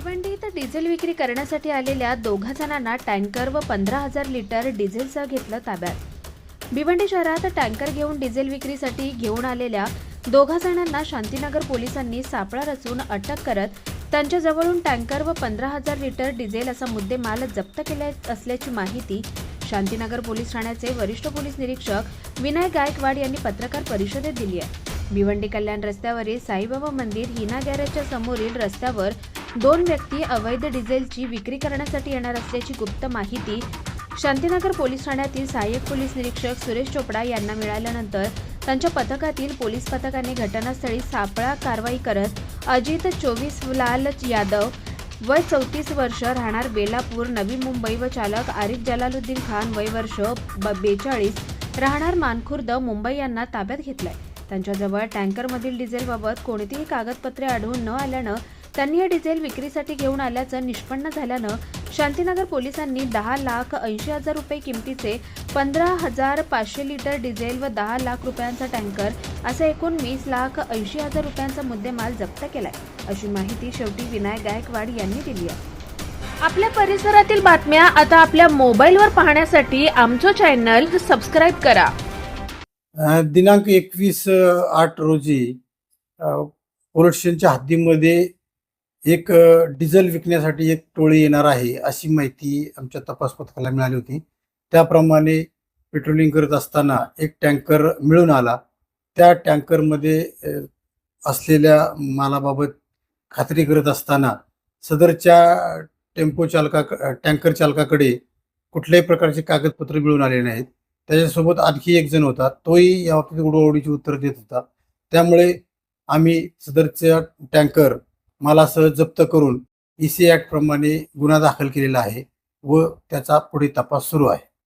भिवंडी इथं डिझेल विक्री करण्यासाठी आलेल्या दोघा जणांना टँकर व पंधरा हजार लिटर डिझेलचं घेतलं ताब्यात. भिवंडी शहरात टँकर घेऊन डिझेल विक्रीसाठी घेऊन आलेल्या दोघा जणांना शांतीनगर पोलिसांनी सापळा रचून अटक करत त्यांच्याजवळून टँकर व पंधरा हजार लिटर डिझेल असा मुद्देमाल जप्त केला असल्याची माहिती शांतीनगर पोलीस ठाण्याचे वरिष्ठ पोलीस निरीक्षक विनय गायकवाड यांनी पत्रकार परिषदेत दिली आहे. भिवंडी कल्याण रस्त्यावरील साईबाबा मंदिर हिना गॅरेजच्या समोरील रस्त्यावर दोन व्यक्ती अवैध डिझेलची विक्री करण्यासाठी येणार असल्याची गुप्त माहिती शांतीनगर पोलीस ठाण्यातील सहाय्यक पोलीस निरीक्षक सुरेश चोपडा यांना मिळाल्यानंतर त्यांच्या पथकातील पोलीस पथकाने घटनास्थळी सापळा कारवाई करत अजित चोवीस लाल यादव वय चौतीस वर्ष राहणार बेलापूर नवी मुंबई व चालक आरिफ जलालुद्दीन खान वय वर्ष बेचाळीस राहणार मानखुर्द मुंबई यांना ताब्यात घेतलंय. त्यांच्याजवळ टँकरमधील डिझेलबाबत कोणतीही कागदपत्रे आढळून न आल्यानं त्यांनी हे डिझेल विक्रीसाठी घेऊन आल्याचं निष्पन्न झाल्यानं शांतीनगर पोलिसांनी दहा लाख ऐंशी हजार रुपये किमतीचे पंधरा हजार पाचशे लिटर डिझेल व दहा लाख रुपयांचा टँकर असे एकूण वीस लाख ऐंशी हजार रुपयांचा मुद्देमाल जप्त केलाय. अशी माहिती शेवटी विनायक गायकवाड यांनी दिली आहे. आपल्या परिसरातील बातम्या आता आपल्या मोबाईलवर पाहण्यासाठी आमचं चॅनल सबस्क्राईब करा. दिनांक एकवीस आठ रोजी पोलीस स्टेशनच्या हद्दीमध्ये एक डिझेल विकण्यासाठी एक टोळी येणार आहे अशी माहिती आमच्या तपास पथकाला मिळाली होती. त्याप्रमाणे पेट्रोलिंग करत असताना एक टँकर मिळून आला. त्या टँकरमध्ये असलेल्या मालाबाबत खात्री करत असताना सदरच्या टेम्पो चालका टँकर चालकाकडे कुठल्याही प्रकारचे कागदपत्र मिळून आले नाहीत. त्याच्यासोबत आणखी एक जण होता. तोही या बाबतीत उडवडीची उत्तर देत होता. त्यामुळे आम्ही सदरच्या टँकर मालासह जप्त करून ई सी ॲक्टप्रमाणे गुन्हा दाखल केलेला आहे व त्याचा पुढे तपास सुरू आहे.